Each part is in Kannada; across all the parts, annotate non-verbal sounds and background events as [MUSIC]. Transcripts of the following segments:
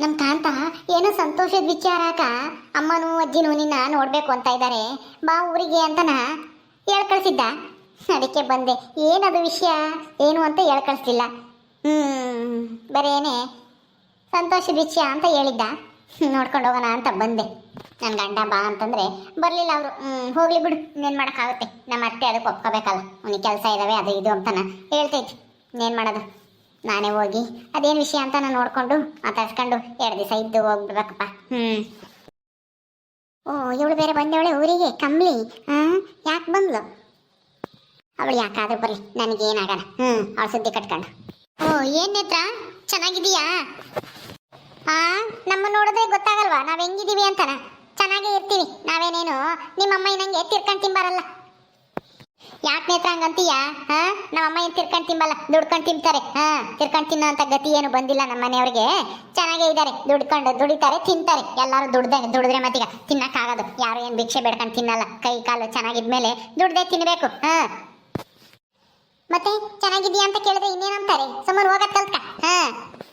ನಮ್ ಕಾಂತ ಏನೋ ಸಂತೋಷದ ವಿಚಾರಕ ಅಮ್ಮನೂ ಅಜ್ಜಿನೂ ನಿನ್ನ ನೋಡ್ಬೇಕು ಅಂತ ಇದ್ದಾರೆ ಬಾ ಊರಿಗೆ ಅಂತನ ಹೇಳ್ಕಳ್ಸಿದ್ದ. ಅದಕ್ಕೆ ಬಂದೆ. ಏನದು ವಿಷಯ? ಏನು ಅಂತ ಹೇಳ್ಕಳಿಸ್ಲಿಲ್ಲ. ಹ್ಞೂ ಹ್ಮ್, ಬರೇನೆ. ಸಂತೋಷದ ವಿಷಯ ಅಂತ ಹೇಳಿದ್ದ. ನೋಡ್ಕೊಂಡು ಹೋಗೋಣ ಅಂತ ಬಂದೆ. ನನ್ನ ಗಂಡ ಬಾ ಅಂತಂದ್ರೆ ಬರಲಿಲ್ಲ ಅವರು. ಹೋಗ್ಲಿ ಬಿಡು. ಇನ್ನೇನು ಮಾಡೋಕ್ಕಾಗುತ್ತೆ? ನಮ್ಮ ಅತ್ತೆ ಅದಕ್ಕೆ ಒಪ್ಕೋಬೇಕಲ್ಲ. ಅವನಿಗೆ ಕೆಲಸ ಇದಾವೆ, ಅದು ಇದು ಅಂತನ ಹೇಳ್ತೈತಿ ಇನ್ನೇನು ಮಾಡೋದು? ನಾನೇ ಹೋಗಿ ಅದೇನು ವಿಷಯ ಅಂತ ನಾನು ನೋಡ್ಕೊಂಡು ಮಾತಾಡ್ಸ್ಕೊಂಡು ಎರಡು ದಿವಸ ಇದ್ದು ಹೋಗ್ಬಿಡ್ಬೇಕಪ್ಪ. ಹ್ಮ್. ಓ, ಇವಳು ಬೇರೆ ಬಂದವಳೆ ಊರಿಗೆ? ಕಂಬ್ಲಿ ಹಾಂ ಯಾಕೆ ಬಂದ್ಲು? ಅವಳು ಯಾಕಾದ್ರೂ ಬರಲಿ, ನನಗೇನಾಗಲ್ಲ. ಹ್ಞೂ ಅವಳು ಸುದ್ದಿ ಕಟ್ಕೊಂಡು. ಓ, ಏನ್ ನೇತ್ರ? ಚೆನ್ನಾಗಿದೀಯಾ ಆ, ನಮ್ಮ ನೋಡಿದ್ರೆ ಗೊತ್ತಾಗಲ್ವಾ? ನಾವು ಹೆಂಗಿದೀವಿ ಅಂತನ? ಚೆನ್ನಾಗೇ ಇರ್ತೀವಿ ನಾವೇನೇನು? ನಿಮ್ಮಮ್ಮ ನಂಗೆ ತಿರ್ಕೊಂಡು ತಿಂಬಾರಲ್ಲ. ಯಾಕೆ ನೇತ್ರ ಹಂಗಂತೀಯ ಹಾ? ನಮ್ಮಮ್ಮ ಏನು ತಿರ್ಕೊಂಡ್ ತಿಂಬಲ್ಲ, ದುಡ್ಕೊಂಡ್ ತಿಂತಾರೆ. ಹಾ, ತಿರ್ಕೊಂಡ್ ತಿನ್ನೋ ಅಂತ ಗತಿ ಏನು ಬಂದಿಲ್ಲ ನಮ್ಮ ಮನೆಯವ್ರಿಗೆ. ಚೆನ್ನಾಗೇ ಇದ್ದಾರೆ ದುಡ್ಕೊಂಡು ದುಡಿತಾರೆ, ತಿಂತಾರೆ. ಎಲ್ಲರೂ ದುಡ್ದೆ ದುಡಿದ್ರೆ ಮತ್ತೀಗ ತಿನ್ನಕ್ಕಾಗೋದು ಯಾರು ಏನ್ ಭಿಕ್ಷೆ ಬೇಡ್ಕೊಂಡು ತಿನ್ನಲ್ಲ. ಕೈ ಕಾಲು ಚೆನ್ನಾಗಿದ್ಮೇಲೆ ದುಡ್ದೇ ತಿನ್ಬೇಕು. ಹಾ. ಮತ್ತೆ ಚೆನ್ನಾಗಿದ್ಯಾ ಅಂತ ಕೇಳಿದ್ರೆ ಇನ್ನೇನಂತಾರೆ ಸುಮ್ಮನೆ ಹೋಗತ್ ಕಲ್ತ್ಕ ಹಾ.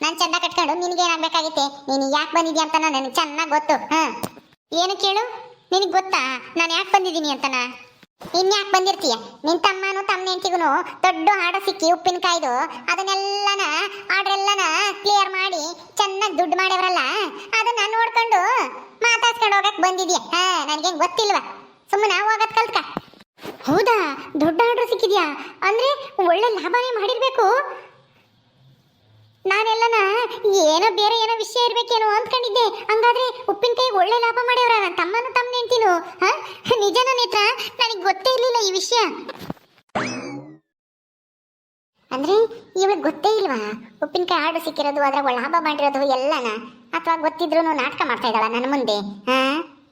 ನಾನ್ ಚಂದ ಕಟ್ಕೊಂಡು ನಿನಗೇನಾಗಬೇಕಾಗಿತ್ತೆ ನೀನು ಯಾಕೆ ಬಂದಿದ್ಯಾ ಅಂತ ನನಗೆ ಚೆನ್ನಾಗಿ ಗೊತ್ತು. ಹಾ. ಏನು ಕೇಳು? ನಿನಗೆ ಗೊತ್ತಾ? ನಾನು ಯಾಕೆ ಬಂದಿದ್ದೀನಿ ಅಂತನ ಇನ್ ಯಾಕೆ ಬಂದಿರ್ತೀಯ? ನಿನ್ ತಮ್ಮನು ತಮ್ಮ ಹೆಂಡತಿಗೂ ದೊಡ್ಡ ಹಾಡ ಸಿಕ್ಕಿ ಉಪ್ಪಿನಕಾಯ್ದು ಅದನ್ನೆಲ್ಲನ, ಆರ್ಡ್ರೆಲ್ಲನ ಕ್ಲಿಯರ್ ಮಾಡಿ ಚೆನ್ನಾಗಿ ದುಡ್ಡು ಮಾಡ್ಯವ್ರಲ್ಲ, ಅದನ್ನ ನೋಡ್ಕೊಂಡು ಮಾತಾಡ್ಸ್ಕೊಂಡು ಹೋಗಕ್ ಬಂದಿದ್ಯಾ? ಹಾ, ನನ್ಗೆ ಗೊತ್ತಿಲ್ವಾ? ಸುಮ್ಮನೆ ಹೋಗತ್ ಕಲ್ತ್ಕ. ಹೌದಾ? ದೊಡ್ಡ ಆರ್ಡ್ರ್ ಸಿಕ್ಕಿದ್ಯಾ? ಅಂದ್ರೆ ಒಳ್ಳೆ ಲಾಭನೇ ಮಾಡಿರ್ಬೇಕು? ನಾನೆಲ್ಲನ ಏನೋ ಬೇರೆ ಏನೋ ವಿಷಯ ಇರ್ಬೇಕೇನೋ ಅಂದ್ಕೊಂಡಿದ್ದೆ. ಹಂಗಾದ್ರೆ ಉಪ್ಪಿನಕಾಯಿ ಒಳ್ಳೆ ಲಾಭ ಮಾಡ್ಯವ್ರ ನನ್ನ ತಮ್ಮನು ತಮ್ಮ ನಿಂತೀನು ಹಾ? ನಿಜನ ನೇತ್ರ? ಗೊತ್ತೇ ಇರ್ಲಿಲ್ಲ ಈ ವಿಷಯ. ಅಂದ್ರೆ ಇವಳಿಗೆ ಗೊತ್ತೇ ಇಲ್ವಾ? ಉಪ್ಪಿನಕಾಯಿ ಆರ್ಡರ್ ಸಿಕ್ಕಿರೋದು, ಅದ್ರಾಗ ಲಾಭ ಮಾಡಿರೋದು ಎಲ್ಲನ? ಅಥವಾ ಗೊತ್ತಿದ್ರು ನಾಟಕ ಮಾಡ್ತಾ ಇದ್ದಾಳ ನನ್ನ ಮುಂದೆ? ಹಾ?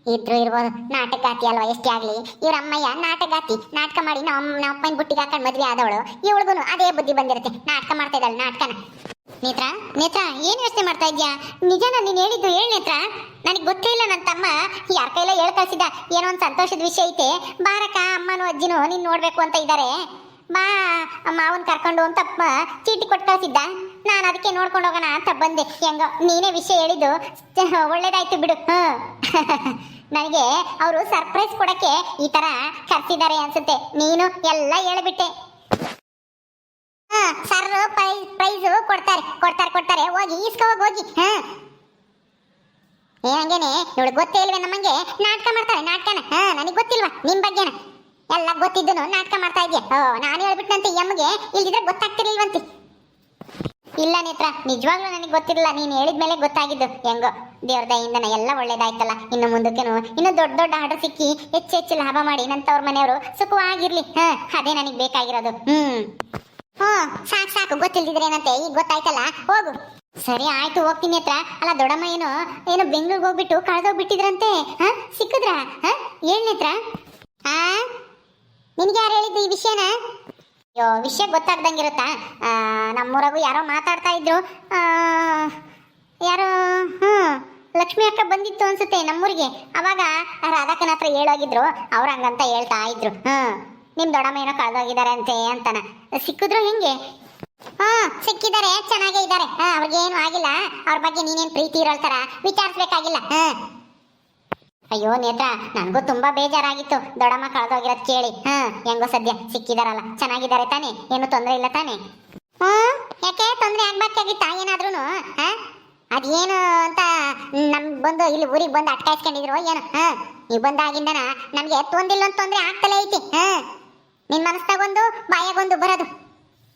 ಇದ್ರು ಇರ್ಬೋದು ನಾಟಕಾತಿ ಅಲ್ವಾ ಎಷ್ಟೇ ಆಗ್ಲಿ? ಇವ್ರ ಅಮ್ಮಯ್ಯ ನಾಟಕಾತಿ ನಾಟಕ ಮಾಡಿ ನಮ್ಮ ಅಪ್ಪನ ಬುಟ್ಟಿಗೆ ಹಾಕೊಂಡು ಮದ್ವೆ ಆದವಳು. ಇವಳಿಗೂ ಅದೇ ಬುದ್ಧಿ ಬಂದಿರುತ್ತೆ. ನಾಟಕ ಮಾಡ್ತಾ ಇದ್ದಾಳೆ ನಾಟಕನ. ನೇತ್ರ ನೇತ್ರ, ಏನ್ ಯೋಚನೆ ಮಾಡ್ತಾ ಇದ್ಯಾ? ನಿಜನ ನೀನ್ ಹೇಳಿದ್ದು ಹೇಳ್ ನೇತ್ರ. ನನಗೆ ಗೊತ್ತೇ ಇಲ್ಲ ನನ್ನ ತಮ್ಮ. ಯಾರ ಕೈಲ ಹೇಳ್ ಏನೋ ಒಂದು ಸಂತೋಷದ ವಿಷಯ ಐತೆ. ಬಾರಕ ಅಮ್ಮನೂ ಅಜ್ಜಿನೂ ನೀನ್ ನೋಡ್ಬೇಕು ಅಂತ ಇದ್ದಾರೆ ಬಾ, ಮಾವನ್ ಕರ್ಕೊಂಡು ಅಂತ ಚೀಟಿ ಕೊಟ್ಟು ಕಳ್ಸಿದ್ದ. ನಾನು ಅದಕ್ಕೆ ನೋಡ್ಕೊಂಡು ಹೋಗೋಣ ಅಂತ ಬಂದೆ. ಹೆಂಗೋ, ನೀನೇ ವಿಷಯ ಹೇಳಿದ್ದು. ಒಳ್ಳೇದಾಯ್ತು ಬಿಡು. [LAUGHS] ನನಗೆ ಅವರು ಸರ್ಪ್ರೈಸ್ ಕೊಡಕ್ಕೆ ಈ ತರ ಕರ್ಸಿದ್ದಾರೆ ಅನ್ಸುತ್ತೆ. ನೀನು ಎಲ್ಲ ಹೇಳ್ಬಿಟ್ಟೆ. ಸರ್ ಪ್ರೈಸ್ ಕೊಡ್ತಾರೆ ಕೊಡ್ತಾರೆ ಕೊಡ್ತಾರೆ. ಹೋಗಿ ಈಸ್ಕೊ ಹೋಗಿ, ಹಾ. ಏನಂಗೇನೆ ಇವಳು ಗೊತ್ತೇ ಇಲ್ವೇ ನಮ್ಮಂಗೆ? ನಾಟಕ ಮಾಡ್ತಾರೆ ನಾಟಕನ. ಹಾ, ನನಗೆ ಗೊತ್ತಿಲ್ವಾ? ನಿಮ್ ಬಗ್ಗೆನ? ಎಲ್ಲ ಗೊತ್ತಿದ್ದನು ನಾಟಕ ಮಾಡ್ತಾ ಇದೆಯಾ? ಓ, ನಾನು ಹೇಳ್ಬಿಟ್ಟಂತೆ ಈ ಅಮ್ಮಗೆ. ಇಲ್ದಿದ್ರೆ ಗೊತ್ತಾಗ್ತಿರ್ಲಿಲ್ವಂತೆ. ಇಲ್ಲ ನೇತ್ರ, ನಿಜವಾಗ್ಲೂ ನನಗೆ ಗೊತ್ತಿರಲಿಲ್ಲ. ನೀನು ಹೇಳಿದ ಮೇಲೆ ಗೊತ್ತಾಗಿದ್ದು. ಹೆಂಗೋ, ದೇವ್ರ ದಯಿಂದ ಎಲ್ಲ ಒಳ್ಳೇದಾಯ್ತಲ್ಲ. ಇನ್ನು ಮುಂದಕ್ಕೇನು ಇನ್ನು ದೊಡ್ಡ ದೊಡ್ಡ ಆರ್ಡರ್ ಸಿಕ್ಕಿ ಹೆಚ್ಚು ಹೆಚ್ಚು ಲಾಭ ಮಾಡಿ ನಂತವ್ರ ತವ್ರ ಮನೆಯವರು ಸುಖವಾಗಿರ್ಲಿ. ಹಾ, ಅದೇ ನನಗೆ ಬೇಕಾಗಿರೋದು. ಹ್ಮ್. ಹ್ಮ್, ಸಾಕು ಸಾಕು, ಗೊತ್ತಿಲ್ದಿದ್ರೆ ಏನಂತೆ? ಈಗ ಗೊತ್ತಾಯ್ತಲ್ಲ, ಹೋಗು. ಸರಿ, ಆಯ್ತು, ಹೋಗ್ತೀನಿ ಹತ್ರ. ಅಲ್ಲ, ದೊಡ್ಡಮ್ಮ ಏನು, ಏನೋ ಬೆಂಗಳೂರಿಗೆ ಹೋಗ್ಬಿಟ್ಟು ಕಳೆದೋಗ್ಬಿಟ್ಟಿದ್ರಂತೆ, ಹಾ? ಸಿಕ್ಕಿದ್ರಾ? ಹಾ? ಹೇಳ್ನೇತ್ರ ಆ? ನಿನ್ಗೆ ಯಾರು ಹೇಳಿದ್ದು ಈ ವಿಷಯನ? ಅಯ್ಯೋ, ವಿಷಯ ಗೊತ್ತಾಗ್ದಂಗಿರುತ್ತಾ? ನಮ್ಮೂರಾಗೂ ಯಾರೋ ಮಾತಾಡ್ತಾ ಇದ್ರು. ಯಾರೋ ಹ್ಞೂ ಲಕ್ಷ್ಮಿ ಅಕ್ಕ ಬಂದಿತ್ತು ಅನ್ಸುತ್ತೆ ನಮ್ಮೂರಿಗೆ. ಅವಾಗ ರಾಧಾಕನ ಹತ್ರ ಹೇಳೋಗಿದ್ರು, ಅವ್ರು ಹಂಗಂತ ಹೇಳ್ತಾ ಇದ್ರು. ಹ್ಮ್ ನಿಮ್ ದೊಡ್ಡಮ್ಮ ಏನೋ ಕಳೆದೋಗಿದ್ದಾರೆ ಅಂತೆ ಅಂತಾನ. ಸಿಕ್ಕಿದ್ರು ಹೆಂಗೆ? ಹಾ, ಸಿಕ್ಕಿದ್ದಾರೆ, ಚೆನ್ನಾಗೇ ಇದ್ದಾರೆ. ಹಾ ಅವ್ರಿಗೇನು ಆಗಿಲ್ಲ. ಅವ್ರ ಬಗ್ಗೆ ನೀನೇನ್ ಪ್ರೀತಿ ಇರೋ ಥರ ವಿಚಾರಿಸ್ಬೇಕಾಗಿಲ್ಲ. ಅಯ್ಯೋ, ನೇತ್ರ, ನನಗೂ ತುಂಬಾ ಬೇಜಾರಾಗಿತ್ತು. ದೊಡ್ಡಮ್ಮ ಕಳ್ದೋಗಿರೋದ್ ಕೇಳಿ. ಹಾ, ಹೆಂಗೋ ಸದ್ಯ ಸಿಕ್ಕಿದಾರಲ್ಲ. ಚೆನ್ನಾಗಿದ್ದಾರೆ ತಾನೆ? ಏನು ತೊಂದರೆ ಇಲ್ಲ ತಾನೆ? ಹ್ಮ್ ಯಾಕೆ? ತೊಂದರೆ ಆಗ್ಬೇಕಾಗಿತ್ತಾ ಏನಾದ್ರೂ ಅದೇನು ಅಂತ ನಮ್ ಬಂದು ಇಲ್ಲಿ ಊರಿಗೆ ಬಂದು ಅಟ್ಕಾಯಿಸ್ಕೊಂಡಿದ್ರು ಏನು? ಹಾ ನೀವು ಬಂದಾಗಿಂದನ ನಮ್ಗೆ ತೊಂದಿಲ್ಲ ಅಂತ ತೊಂದರೆ ಆಗ್ತಲೇ ಐತಿ. ಹಾ. ನಿನ್ ಮನಸ್ಸಾಗೊಂದು, ಬಾಯಾಗೊಂದು ಬರೋದು.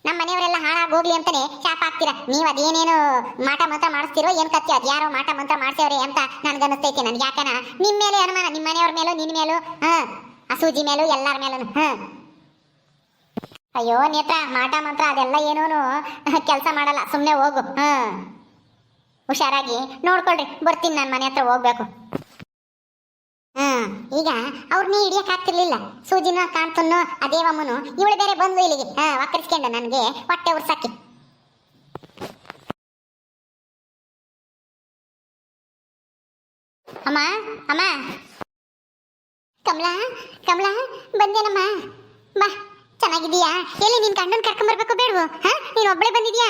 ನಮ್ಮ ಮನೆಯವರೆಲ್ಲ ಹಾಳಾಗಿ ಹೋಗ್ಲಿ ಅಂತಾನೆ ಶಾಪ ಹಾಕ್ತೀರಾ? ನೀವು ಅದೇನೇನು ಮಾಟ ಮಂತ್ರ ಮಾಡಿಸ್ತಿರೋ, ಏನು ಕತ್ತಿ ಅದು ಯಾರೋ ಮಾಟ ಮಂತ್ರ ಮಾಡ್ತೇವ್ರೆ ಅಂತ ನನಗನ್ನಿಸ್ತೈತೆ ನನ್ಗೆ. ಯಾಕನ? ನಿಮ್ಮ ಮೇಲೆ ಅನುಮಾನ ನಿಮ್ಮ ಮನೆಯವ್ರ ಮೇಲೂ ನಿನ್ನ ಮೇಲೂ, ಹಾಂ? ಆ ಸೂಜಿ ಮೇಲೂ, ಎಲ್ಲರ ಮೇಲೂ ಹಾಂ? ಅಯ್ಯೋ, ನೇತ್ರ, ಮಾಟ ಮಂತ್ರ ಅದೆಲ್ಲ ಏನೂನು ಕೆಲಸ ಮಾಡಲ್ಲ. ಸುಮ್ಮನೆ ಹೋಗು, ಹಾಂ? ಹುಷಾರಾಗಿ ನೋಡ್ಕೊಳ್ರಿ, ಬರ್ತೀನಿ ನಾನು ಮನೆ ಹತ್ರ ಹೋಗ್ಬೇಕು. ಹಾ, ಈಗ ನೀ ಹಿಡಿಯಕ್ ಆಗ್ತಿರ್ಲಿಲ್ಲ. ಸೂಜಿನ ಕಾಣ್ತನ್ನು ಅದೇವಮ್ಮನು, ಇವಳು ಬೇರೆ ಬಂದು ಇಲ್ಲಿಗೆ. ಹಾ ವಕ್ಕರಿಸ್ಕೊಂಡ ನನಗೆ ಹೊಟ್ಟೆ ಉರ್ಸಾಕಿ. ಅಮ್ಮ ಅಮ್ಮ. ಕಮಲಾ ಕಮಲಾ, ಬಂದೇನಮ್ಮ? ಬಾ ಚೆನ್ನಾಗಿದೀಯಾ ಎಲ್ಲಿ ನಿನ್ ಗಂಡನ್ ಕರ್ಕೊಂಡ್ ಬರ್ಬೇಕು ಬೇಡವು? ಹಾ, ನೀನ್ ಒಬ್ಳೆ ಬಂದಿದ್ಯಾ?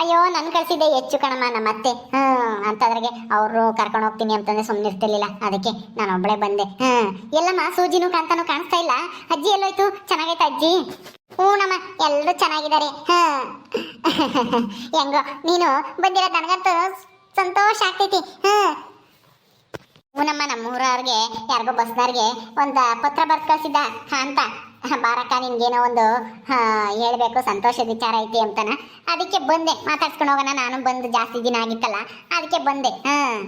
ಅಯ್ಯೋ, ನನ್ ಕಳ್ಸಿದ್ದೆ ಹೆಚ್ಚು ಕಣಮ್ಮ ನಮ್ಮ ಅತ್ತೆ ಹ್ಮ್ ಅಂತದ್ರಾಗೆ ಅವರು ಕರ್ಕೊಂಡು ಹೋಗ್ತೀನಿ ಅಂತಂದ್ರೆ ಸುಮ್ಮನೆ ಇರ್ತಿರ್ಲಿಲ್ಲ. ಅದಕ್ಕೆ ನಾನು ಒಬ್ಬಳೆ ಬಂದೆ. ಹ್ಮ್ ಎಲ್ಲಮ್ಮ, ಸೂಜಿನೂ ಕಾಂತಾನು ಕಾಣಿಸ್ತಾ ಇಲ್ಲ? ಅಜ್ಜಿ ಎಲ್ಲೋಯ್ತು? ಚೆನ್ನಾಗೈತ ಅಜ್ಜಿ? ಹ್ಞೂ ನಮ್ಮ ಎಲ್ಲರೂ ಚೆನ್ನಾಗಿದ್ದಾರೆ. ಹಾಂ. ಹೆಂಗೋ, ನೀನು ಬಂದಿರೋ ನನಗಂತೂ ಸಂತೋಷ ಆಗ್ತೈತಿ. ಹ್ಞೂ ನಮ್ಮ ನಮ್ಮೂರವ್ರಿಗೆ ಯಾರಿಗೋ ಬಸ್ನವ್ರಿಗೆ ಒಂದು ಪತ್ರ ಬರ್ದು ಕಳ್ಸಿದ್ದ. ಅಂತ. ಬಾರಕ್ಕ, ನಿನ್ಗೇನೋ ಒಂದು ಹೇಳಬೇಕು, ಸಂತೋಷದ ವಿಚಾರ ಐತಿ ಅಂತನ. ಅದಕ್ಕೆ ಬಂದೆ. ಮಾತಾಡ್ಸ್ಕೊಂಡು ಹೋಗೋಣ, ನಾನು ಬಂದು ಜಾಸ್ತಿ ದಿನ ಆಗಿತ್ತಲ್ಲ, ಅದಕ್ಕೆ ಬಂದೆ. ಹಾ.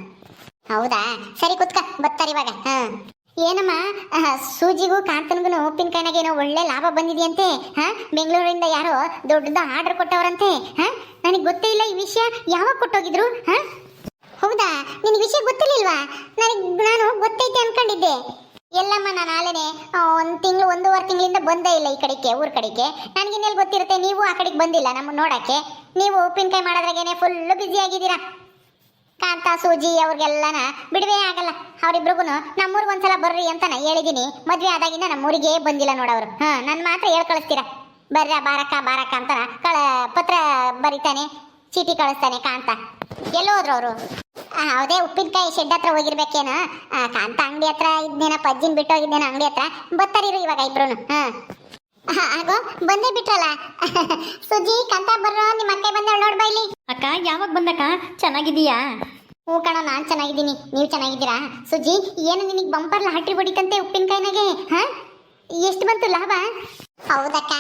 ಹೌದಾ? ಸರಿ ಕುತ್ಕ, ಬರ್ತಾರೆ ಇವಾಗ. ಹಾ. ಏನಮ್ಮ ಸೂಜಿಗೂ ಕಾಂತನ್ಗೂ ಉಪ್ಪಿನಕಾಯಿನಾಗ ಏನೋ ಒಳ್ಳೆ ಲಾಭ ಬಂದಿದೆಯಂತೆ, ಹಾ? ಬೆಂಗಳೂರಿಂದ ಯಾರೋ ದೊಡ್ಡದ ಆರ್ಡರ್ ಕೊಟ್ಟವರಂತೆ, ಹಾ? ನನಗೆ ಗೊತ್ತೇ ಇಲ್ಲ ಈ ವಿಷಯ. ಯಾವಾಗ ಕೊಟ್ಟೋಗಿದ್ರು, ಹಾ? ಹೌದಾ? ನಿನಗೆ ವಿಷಯ ಗೊತ್ತಿರ್ಲಿಲ್ವಾ? ನನಗೆ, ನಾನು ಗೊತ್ತೈತೆ ಅನ್ಕೊಂಡಿದ್ದೆ. ಎಲ್ಲಮ್ಮ, ನಾನು ಆಲೇನೆ ಒಂದು ತಿಂಗಳು, ಒಂದೂವರೆ ತಿಂಗಳಿಂದ ಬಂದೇ ಇಲ್ಲ ಈ ಕಡೆಗೆ, ಊರ ಕಡೆಗೆ. ನನಗಿನ್ನೆಲ್ಲಿ ಗೊತ್ತಿರುತ್ತೆ, ನೀವು ಆ ಕಡೆಗೆ ಬಂದಿಲ್ಲ ನಮ್ಮ ನೋಡಕ್ಕೆ. ನೀವು ಉಪ್ಪಿನಕಾಯಿ ಮಾಡೋದ್ರಾಗೇನೆ ಫುಲ್ಲು ಬ್ಯುಸಿ ಆಗಿದ್ದೀರಾ? ಕಾಂತ, ಸೂಜಿ ಅವ್ರಿಗೆಲ್ಲನ ಬಿಡುವೆ ಆಗಲ್ಲ. ಅವರಿಬ್ರಿಗೂ ನಮ್ಮೂರಿಗೆ ಒಂದ್ಸಲ ಬರ್ರಿ ಅಂತ ನಾ ಹೇಳಿದ್ದೀನಿ ಮದ್ವೆ ಆದಾಗಿಂದ ನಮ್ಮೂರಿಗೆ ಬಂದಿಲ್ಲ ನೋಡವ್ರು. ಹಾ, ನನ್ ಮಾತ್ರ ಹೇಳ್ ಕಳಿಸ್ತೀರಾ? ಬರ್ರ, ಬಾರಕ್ಕ ಬಾರಕ್ಕ ಅಂತ ಕಳ, ಪತ್ರ ಬರಿತಾನೆ, ಚೀಟಿ ಕಳಿಸ್ತಾನೆ ಕಾಂತ. ಎಲ್ಲೋದ್ರು ಅವರು? ಹೌದೇ ಉಪ್ಪಿನಕಾಯಿ ಶೆಡ್ ಹತ್ರ ಹೋಗಿರ್ಬೇಕೇನ. ಆ, ಕಾಂತ ಅಂಗಡಿ ಹತ್ರ ಇದ್ನೇನ ಪಜ್ಜಿನ ಬಿಟ್ಟು ಹೋಗಿದ್ದೇನ ಅಂಗಡಿ ಹತ್ರ. ಬತ್ತಾರಿರು ಇವಾಗ ಇಬ್ರು ಹಾ. ಹಾ, ಆಗೋ ಬಂದೇ ಬಿಟ್ರಲ್ಲ. ಸುಜಿ ಕಾಂತ ಬರ್ರೋ ನಿಮ್ಮ ಅಕ್ಕ ಬಂದ ನೋಡ್ಬಾ ಇಲ್ಲಿ. ಅಕ್ಕ ಯಾವಾಗ ಬಂದಕ್ಕ? ಚೆನ್ನಾಗಿದೀಯಾ ಹ್ಞೂ ಕಣ ನಾನು ಚೆನ್ನಾಗಿದ್ದೀನಿ. ನೀವು ಚೆನ್ನಾಗಿದ್ದೀರಾ? ಸುಜಿ ಏನು ನಿನಗೆ ಬಂಪರ್ ಹಟ್ಟಿ ಬಡಿತಂತೆ ಉಪ್ಪಿನಕಾಯಿನಾಗೆ ಹಾ? ಎಷ್ಟು ಬಂತು ಲಾಭ? ಹೌದಕ್ಕ.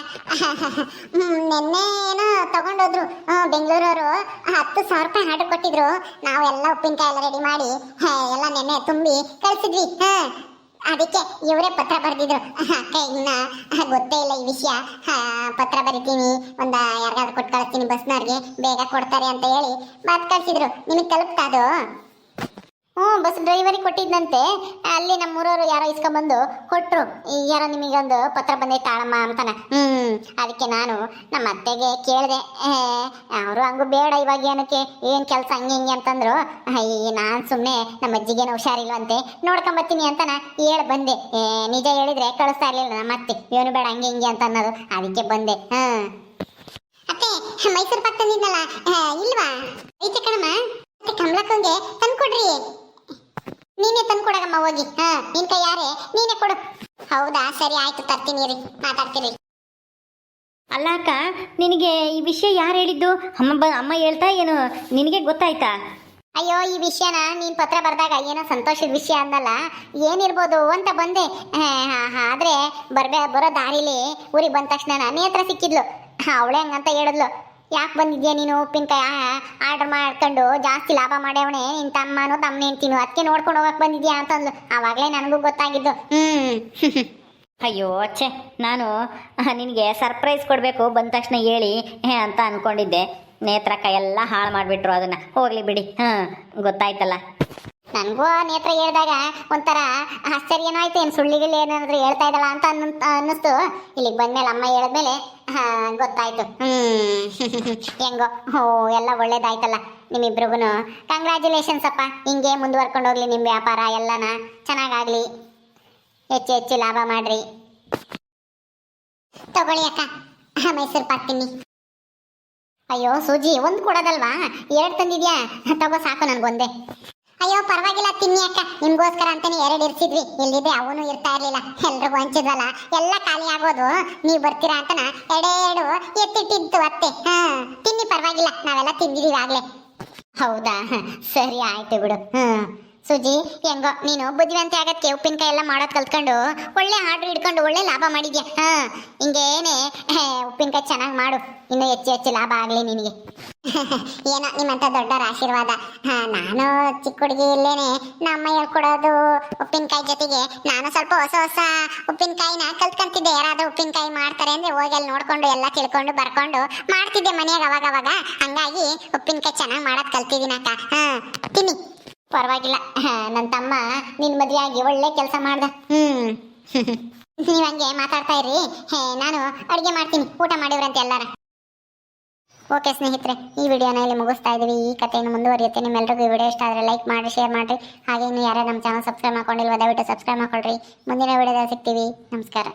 ನಿನ್ನೆ ಏನೋ ತಗೊಂಡೋದ್ರು. ಬೆಂಗಳೂರವರು ಹತ್ತು ಸಾವಿರ ರೂಪಾಯಿ ಆರ್ಡರ್ ಕೊಟ್ಟಿದ್ರು. ನಾವೆಲ್ಲ ಉಪ್ಪಿನಕಾಯಿ ಎಲ್ಲ ರೆಡಿ ಮಾಡಿ ಎಲ್ಲ ನೆನ್ನೆ ತುಂಬಿ ಕಳಿಸಿದ್ವಿ. ಅದಕ್ಕೆ ಇವರೇ ಪತ್ರ ಬರೆದಿದ್ರು. ಅಕ್ಕ ಇನ್ನ ಗೊತ್ತೇ ಇಲ್ಲ ಈ ವಿಷಯ. ಪತ್ರ ಬರಿತೀನಿ, ಒಂದ ಯಾರಿಗಾದ್ರು ಕೊಟ್ಟು ಕಳಿಸ್ತೀನಿ ಬಸ್ನವ್ರಿಗೆ. ಬೇಗ ಕೊಡ್ತಾರೆ ಅಂತ ಹೇಳಿ ಬಾತ್ ಕಳಿಸಿದ್ರು. ನಿಮಗೆ ತಲುಪ್ತಾ ಅದು? ಹ್ಞೂ, ಬಸ್ ಡ್ರೈವರಿಗೆ ಕೊಟ್ಟಿದ್ದಂತೆ ಅಲ್ಲಿ ನಮ್ಮ ಊರವರು ಯಾರೋ ಇಸ್ಕೊಂಬಂದು ಕೊಟ್ರು. ಯಾರೋ ನಿಮಗೊಂದು ಪತ್ರ ಬಂದೈತೆ ತಾಳಮ್ಮ ಅಂತಾನೆ. ಹ್ಞೂ, ಅದಕ್ಕೆ ನಾನು ನಮ್ಮ ಅತ್ತೆಗೆ ಕೇಳಿದೆ. ಅವರು ಹಂಗು ಬೇಡ ಇವಾಗ ಏನಕ್ಕೆ? ಏನು ಕೆಲಸ ಹಂಗೆ ಹಿಂಗೆ ಅಂತಂದ್ರು. ಈ ನಾನು ಸುಮ್ಮನೆ ನಮ್ಮ ಅಜ್ಜಿಗೇನು ಹುಷಾರಿಲ್ವಂತೆ ನೋಡ್ಕೊಂಬತ್ತೀನಿ ಅಂತಾನೆ ಹೇಳಿ ಬಂದೆ. ನಿಜ ಹೇಳಿದ್ರೆ ಕಳಿಸ್ತಾ ಇರಲಿಲ್ಲ ನಮ್ಮ ಅತ್ತೆ. ಏನು ಬೇಡ ಹಂಗೆ ಹಿಂಗೆ ಅಂತ ಅನ್ನೋದು. ಅದಕ್ಕೆ ಬಂದೆ. ಹಾಂ. ಅತ್ತೆ, ಮೈಸೂರು ಪಾಕ್ ತಂದಿದ್ನಲ್ಲ? ಇಲ್ವಾ? ಐತೆ ಕಣಮ್ಮ. ಕಮಲಕ್ಕಂಗೆ ತಂದ್ಕೊಡ್ರಿ. ನೀನೇ ತಂದ್ಕೊಡಗಮ್ಮ ಹೋಗಿ. ಹಾ ನಿನ್ ಕೈ ಯಾರೇ? ನೀನೇ ಕೊಡು. ಹೌದಾ? ಸರಿ ಆಯ್ತು ತರ್ತೀನಿ ರೀ ಮಾತಾಡ್ತೀರಿ ಅಲ್ಲ ಅಕ್ಕ ನಿನಗೆ ಈ ವಿಷಯ ಯಾರು ಹೇಳಿದ್ದು? ಅಮ್ಮ ಬ ಅಮ್ಮ ಹೇಳ್ತಾ ಏನು? ನಿನಗೆ ಗೊತ್ತಾಯ್ತಾ? ಅಯ್ಯೋ ಈ ವಿಷಯನ ನೀನ್ ಪತ್ರ ಬರೆದಾಗ ಏನೋ ಸಂತೋಷದ ವಿಷಯ ಅಂದಲ್ಲ. ಏನಿರ್ಬೋದು ಅಂತ ಬಂದೆ. ಆದ್ರೆ ಬರ್ಬೇ ಬರೋ ದಾರಿಲಿ ಊರಿಗೆ ಬಂದ ತಕ್ಷಣ ನನ್ನ ಹತ್ರ ಸಿಕ್ಕಿದ್ಲು ಅವಳೆ ಹಂಗಂತ ಹೇಳಿದ್ಲು. ಯಾಕೆ ಬಂದಿದ್ಯಾ ನೀನು ಉಪ್ಪಿನಕಾಯಿ? ಆರ್ಡರ್ ಮಾಡ್ಕೊಂಡು ಜಾಸ್ತಿ ಲಾಭ ಮಾಡ್ಯವಣೆ ನಿನ್ನ ತಮ್ಮನು ತಮ್ಮ ಹೆಂಡ್ತಿನು ಅದಕ್ಕೆ ನೋಡ್ಕೊಂಡು ಹೋಗಕ್ಕೆ ಬಂದಿದ್ಯಾ ಅಂತಂದ್ಲು. ಆವಾಗಲೇ ನನಗೂ ಗೊತ್ತಾಗಿದ್ದು. ಹ್ಞೂ [LAUGHS] ಅಯ್ಯೋ, ಛೆ, ನಾನು ನಿನಗೆ ಸರ್ಪ್ರೈಸ್ ಕೊಡಬೇಕು ಬಂದ ತಕ್ಷಣ ಹೇಳಿ ಅಂತ ಅಂದ್ಕೊಂಡಿದ್ದೆ ನೇತ್ರಕ್ಕ ಎಲ್ಲ ಹಾಳು ಮಾಡಿಬಿಟ್ರು ಅದನ್ನು. ಹೋಗಲಿ ಬಿಡಿ. ಹಾಂ ಗೊತ್ತಾಯ್ತಲ್ಲ. ನನಗೂ ನೇತ್ರ ಹೇಳಿದಾಗ ಒಂಥರ ಆಶ್ಚರ್ಯನೂ ಆಯ್ತು. ಏನು ಸುಳ್ಳಿಗಳು ಏನಾದ್ರು ಹೇಳ್ತಾ ಇದ್ದಲ್ಲ ಅಂತ ಅನ್ನ ಅನ್ನಿಸ್ತು. ಇಲ್ಲಿಗೆ ಬಂದ್ಮೇಲೆ ಅಮ್ಮ ಹೇಳಿದ್ಮೇಲೆ ಗೊತ್ತಾಯ್ತು. ಹ್ಮ್, [LAUGHS] ಹೆಂಗೋ? ಓ ಎಲ್ಲ ಒಳ್ಳೇದಾಯ್ತಲ್ಲ ನಿಮ್ಮಿಬ್ರಿಗೂ ಕಂಗ್ರ್ಯಾಚುಲೇಷನ್ಸ್ ಅಪ್ಪ. ಹಿಂಗೆ ಮುಂದುವರ್ಕೊಂಡು ಹೋಗ್ಲಿ ನಿಮ್ಮ ವ್ಯಾಪಾರ, ಎಲ್ಲನ. ಚೆನ್ನಾಗಾಗ್ಲಿ. ಹೆಚ್ಚು ಹೆಚ್ಚು ಲಾಭ ಮಾಡ್ರಿ. ತಗೊಳ್ಳಿ ಅಕ್ಕ. ಮೈಸೂರು ಪಾಕ್ತೀನಿ ಅಯ್ಯೋ, ಸೂಜಿ, ಒಂದು ಕೊಡೋದಲ್ವಾ? ಎರಡು ತಂದಿದ್ಯಾ? ತಗೋ, ಸಾಕು ನನ್ಗೊಂದೇ. ಅಯ್ಯೋ, ಪರವಾಗಿಲ್ಲ, ತಿನ್ನಿ ಅಕ್ಕ. ನಿಮ್ಗೋಸ್ಕರ ಅಂತಾನೆ ಎರಡು ಇರ್ಸಿದ್ವಿ. ಇಲ್ಲಿದೆ ಅವನು ಇರ್ತಾ ಇರ್ಲಿಲ್ಲ. ಎಲ್ರಿಗೂ ಹಂಚಿದ್ವಲ್ಲ. ಎಲ್ಲ ಖಾಲಿ ಆಗೋದು. ನೀವು ಬರ್ತೀರಾ ಅಂತನ ಎರಡು ಎತ್ತಿಟ್ಟಿದ್ದು ಅತ್ತೆ. ಹಾ, ತಿನ್ನಿ, ಪರವಾಗಿಲ್ಲ. ನಾವೆಲ್ಲ ತಿಂದಿದೀವಿ ಆಗ್ಲೇ. ಹೌದಾ? ಸರಿ, ಆಯ್ತು ಬಿಡು. ಹ್ಮ್ ಸುಜಿ, ಹೆಂಗೋ, ನೀನು ಬುದ್ಧಿವಂತೆ ಆಗಕ್ಕೆ ಉಪ್ಪಿನಕಾಯಿ ಎಲ್ಲ ಮಾಡೋದು ಕಲ್ತ್ಕೊಂಡು ಒಳ್ಳೆ ಆರ್ಡ್ರ್ ಇಟ್ಕೊಂಡು ಒಳ್ಳೆ ಲಾಭ ಮಾಡಿದ್ಯಾ? ಹಾ, ಹಿಂಗೇನೆ ಉಪ್ಪಿನಕಾಯಿ ಚೆನ್ನಾಗಿ ಮಾಡು. ಇನ್ನು ಹೆಚ್ಚು ಹೆಚ್ಚು ಲಾಭ ಆಗಲಿ ನಿನಗೆ. [LAUGHS] ಏನೋ ನಿಮ್ಮಂತ ದೊಡ್ಡವರ ಆಶೀರ್ವಾದ. ನಾನು ಚಿಕ್ಕ ಹುಡುಗಿ ಇಲ್ಲೇನೆ, ನಮ್ಮ ಹೇಳ್ಕೊಡೋದು ಉಪ್ಪಿನಕಾಯಿ ಜೊತೆಗೆ. ನಾನು ಸ್ವಲ್ಪ ಹೊಸ ಹೊಸ ಉಪ್ಪಿನಕಾಯಿನ ಕಲ್ತ್ಕೊಂತಿದ್ದೆ. ಯಾರಾದ್ರೂ ಉಪ್ಪಿನಕಾಯಿ ಮಾಡ್ತಾರೆ ಅಂದ್ರೆ ಹೋಗಿ ಅಲ್ಲಿ ನೋಡ್ಕೊಂಡು ಎಲ್ಲ ತಿಳ್ಕೊಂಡು ಬರ್ಕೊಂಡು ಮಾಡ್ತಿದ್ದೆ ಮನೆಯಾಗ ಅವಾಗ ಅವಾಗ ಹಂಗಾಗಿ ಉಪ್ಪಿನಕಾಯಿ ಚೆನ್ನಾಗಿ ಮಾಡೋದು ಕಲ್ತಿದ್ದೀನಿ ಅಕ್ಕ ಹಾ, ತಿನ್ನಿ. ಪರವಾಗಿಲ್ಲ. [LAUGHS] ನನ್ನ ತಮ್ಮ ನಿನ್ ಮದುವೆಯಾಗಿ ಒಳ್ಳೆ ಕೆಲಸ ಮಾಡ್ದ. ಹ್ಮ್. [LAUGHS] ನೀವ್ ಹಂಗೆ ಮಾತಾಡ್ತಾ ಇರಿ. ನಾನು ಅಡುಗೆ ಮಾಡ್ತೀನಿ. ಊಟ ಮಾಡಿವ್ರಂತೆ ಎಲ್ಲಾರ. ಓಕೆ ಸ್ನೇಹಿತರೆ, ಈ ವಿಡಿಯೋನ ಇಲ್ಲಿ ಮುಗಿಸ್ತಾ ಇದೀವಿ. ಈ ಕಥೆಯನ್ನು ಮುಂದುವರಿಯುತ್ತೆ. ನಿಮ್ಮೆಲ್ಲರಿಗೂ ಈ ವಿಡಿಯೋ ಇಷ್ಟ ಆದರೆ ಲೈಕ್ ಮಾಡಿ, ಶೇರ್ ಮಾಡಿರಿ. ಹಾಗೆ ಇನ್ನು ಯಾರು ನಮ್ಮ ಚಾನಲ್ ಸಬ್ಸ್ಕ್ರೈಬ್ ಮಾಡ್ಕೊಂಡಿಲ್ವ, ದಯವಿಟ್ಟು ಸಬ್ಸ್ಕ್ರೈಬ್ ಮಾಡ್ಕೊಳ್ರಿ. ಮುಂದಿನ ವಿಡಿಯೋದಲ್ಲಿ ಸಿಗ್ತೀವಿ. ನಮಸ್ಕಾರ.